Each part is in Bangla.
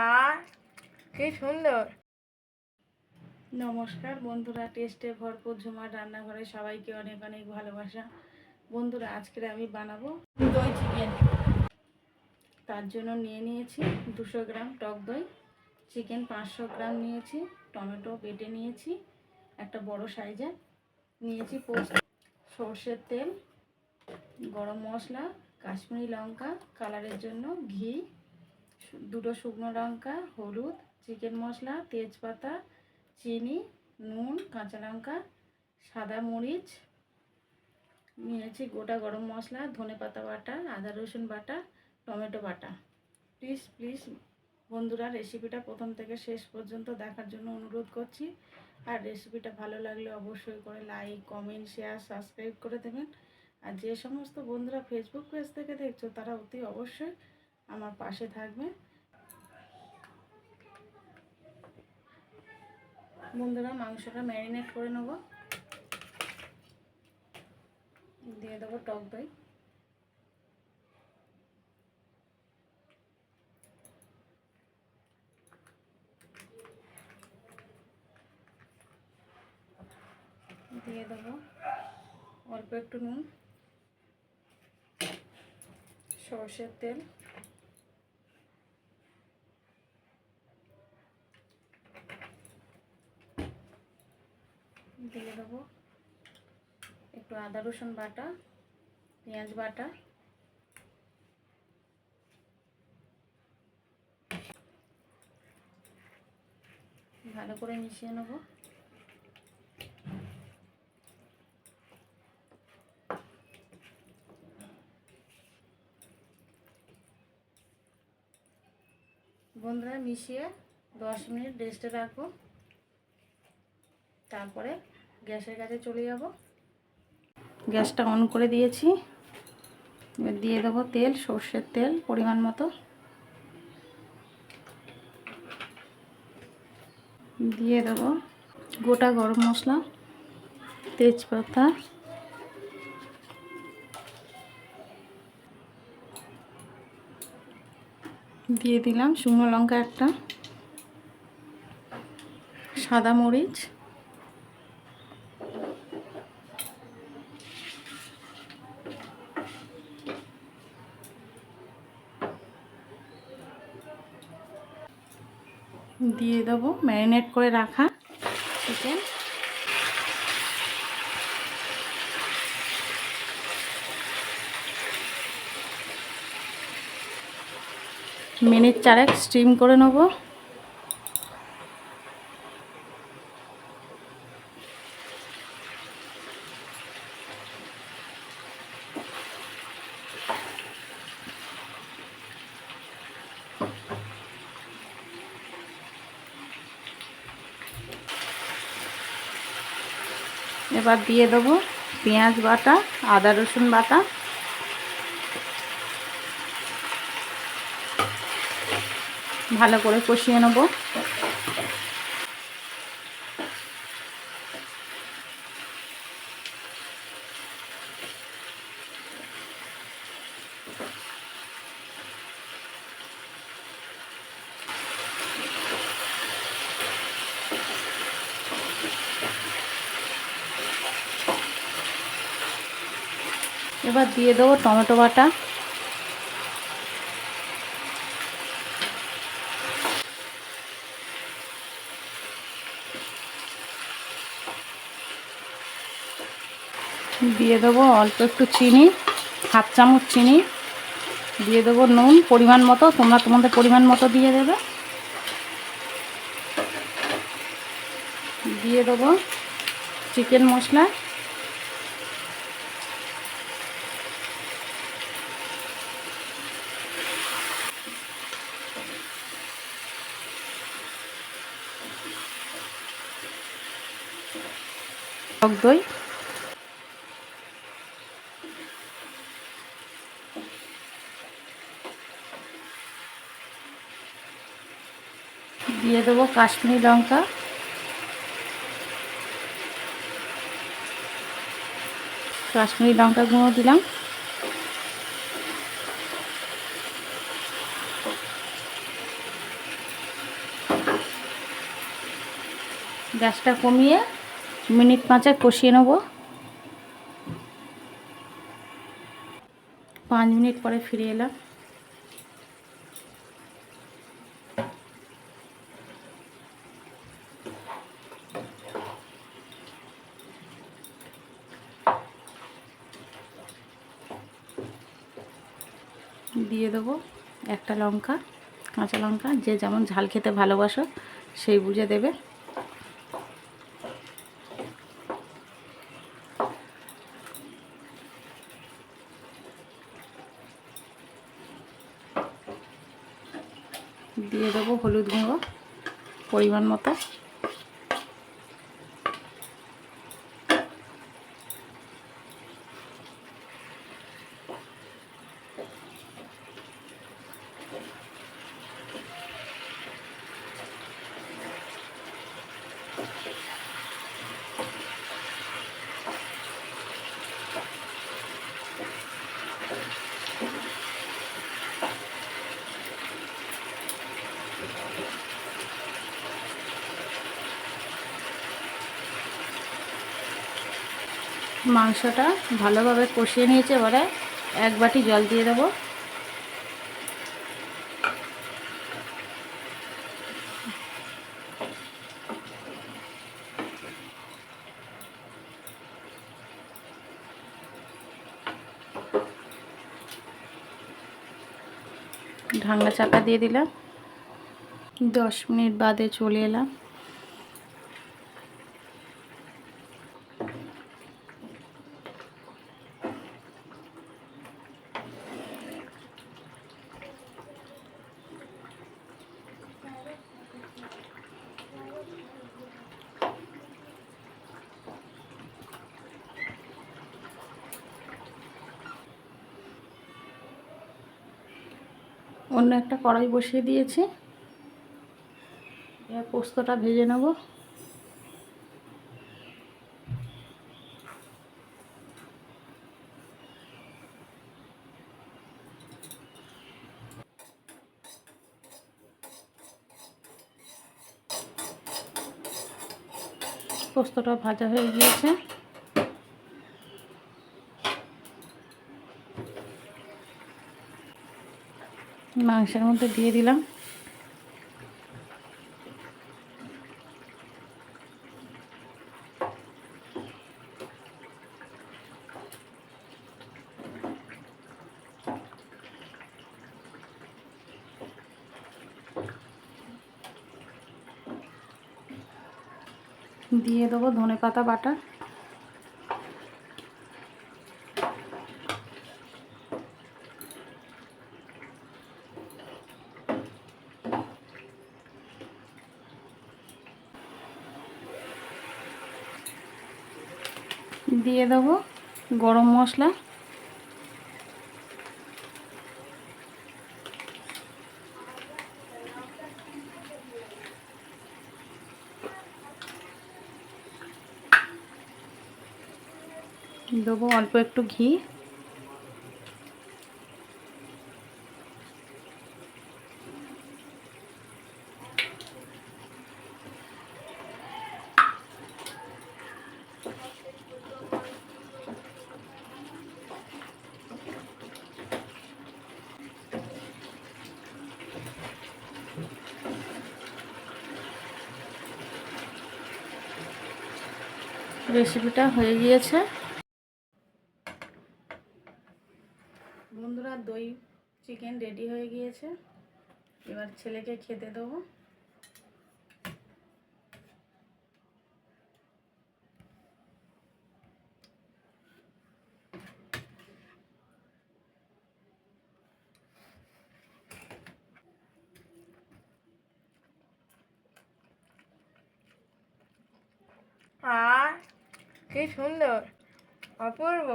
আর কি সুন্দর। নমস্কার বন্ধুরা, টেস্টে ভরপুর ঝুমার রান্নাঘরে সবাইকে অনেক অনেক ভালোবাসা। বন্ধুরা আজকে আমি বানাবো দই চিকেন। তার জন্য নিয়ে নিয়েছি দুশো গ্রাম টক দই, চিকেন পাঁচশো গ্রাম নিয়েছি, টমেটো বেটে নিয়েছি, একটা বড় সাইজের নিয়েছি পোস্ত, সর্ষের তেল, গরম মশলা, কাশ্মীরি লঙ্কা, কালারের জন্য ঘি দুটো শুকনো লঙ্কা, হলুদ, চিকেন মশলা, তেজপাতা, চিনি, নুন, কাঁচা লঙ্কা, সাদা মরিচ, নিয়েছি গোটা গরম মশলা, ধনে পাতা বাটা, আদা রসুন বাটা, টমেটো বাটা। প্লিজ প্লিজ বন্ধুরা রেসিপিটা প্রথম থেকে শেষ পর্যন্ত দেখার জন্য অনুরোধ করছি। আর রেসিপিটা ভালো লাগলে অবশ্যই করে লাইক কমেন্ট শেয়ার সাবস্ক্রাইব করে দেবেন। আর যে সমস্ত বন্ধুরা ফেসবুক পেজ থেকে দেখছ, তারা অতি অবশ্যই আমার পাশে থাকবে। বন্ধুরা, মাংসটা ম্যারিনেট করে নেব। দিয়ে দেবো টক দই। দিয়ে দেবো অল্প একটু নুন, সর্ষের তেল দিয়ে দেবো একটু আদা রসুন বাটা, পেঁয়াজ বাটা। ভালো করে মিশিয়ে নেব। বন্ধুরা মিশিয়ে দশ মিনিট রেস্টে রাখব। তারপরে গ্যাসের কাছে চলে যাব। গ্যাসটা অন করে দিয়েছি। এবার দিয়ে দেবো তেল, সর্ষের তেল পরিমাণ মতো। দিয়ে দেবো গোটা গরম মশলা, তেজপাতা। দিয়ে দিলাম শুকনো লঙ্কা একটা, সাদা মরিচ। দিয়ে দেবো ম্যারিনেট করে রাখা চিকেন। মিনিট চারেক স্টিম করে নেব। এবার দিয়ে দেবো পেঁয়াজ বাটা আদা রসুন বাটা। ভালো করে কষিয়ে নেব। এবার দিয়ে দেবো টমেটো বাটা। দিয়ে দেবো অল্প একটু চিনি, হাফ চামচ চিনি। দিয়ে দেবো নুন, পরিমাণ মতো, তোমরা তোমাদের পরিমাণ মতো দিয়ে দেবে। দিয়ে দেবো চিকেন মশলা। টক দই। দিয়ে দেবো কাশ্মীরি লঙ্কা। কাশ্মীরি লঙ্কা গুঁড়ো দিলাম। গ্যাসটা কমিয়ে মিনিট পাঁচে কষিয়ে নেব। পাঁচ মিনিট পরে ফিরে এলাম। দিয়ে দেবো একটা লঙ্কা, কাঁচা লঙ্কা, যে যেমন ঝাল খেতে ভালোবাসো, সেই বুঝে দেবে দিয়ে দেবো হলুদ গুঁড়ো পরিমাণ মতো। মাংসটা ভালোভাবে কষিয়ে নিয়েছে, এবারে এক বাটি জল দিয়ে দেবো। ঢাকনা চাপা দিয়ে দিলাম। দশ মিনিট বাদে চলে এলাম। অন্য একটা কড়াই বসিয়ে দিয়েছি। এবার পোস্তটা ভেজে নেব। পোস্তটা ভাজা হয়ে গিয়েছে। মাংসের মধ্যে দিয়ে দিলাম। দিয়ে দেবো ধনে পাতা বাটা। দিয়ে দেবো গরম মশলা। দেবো অল্প একটু ঘি। রেসিপিটা হয়ে গিয়েছে। বন্ধুরা দই চিকেন রেডি হয়ে গিয়েছে। এবার ছেলেকে খেতে দেবো আর কি সুন্দর, অপূর্ব,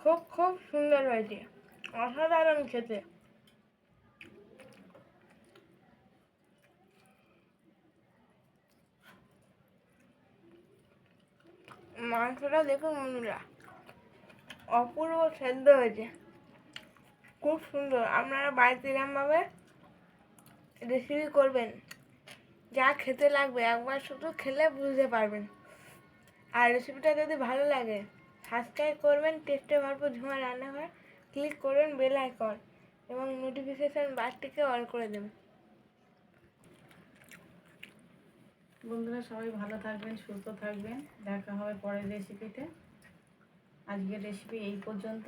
খুব খুব সুন্দর হয়েছে, অসাধারণ খেতে। মাংসটা দেখুন বন্ধুরা, অপূর্ব সেদ্ধ হয়েছে, খুব সুন্দর। আপনারা বাড়িতে এরমভাবে রেসিপি করবেন, যা খেতে লাগবে, একবার শুধু খেলে বুঝতে পারবেন। আর রেসিপিটা যদি ভালো লাগে সাবস্ক্রাইব করবেন টেস্টে ভরপুর ঝুমা রান্নাঘর ক্লিক করবেন বেল আইকন এবং নোটিফিকেশান বারটিকে অল করে দেবেন। বন্ধুরা, সবাই ভালো থাকবেন, সুস্থ থাকবেন। দেখা হবে পরের রেসিপিতে আজকের রেসিপি এই পর্যন্ত।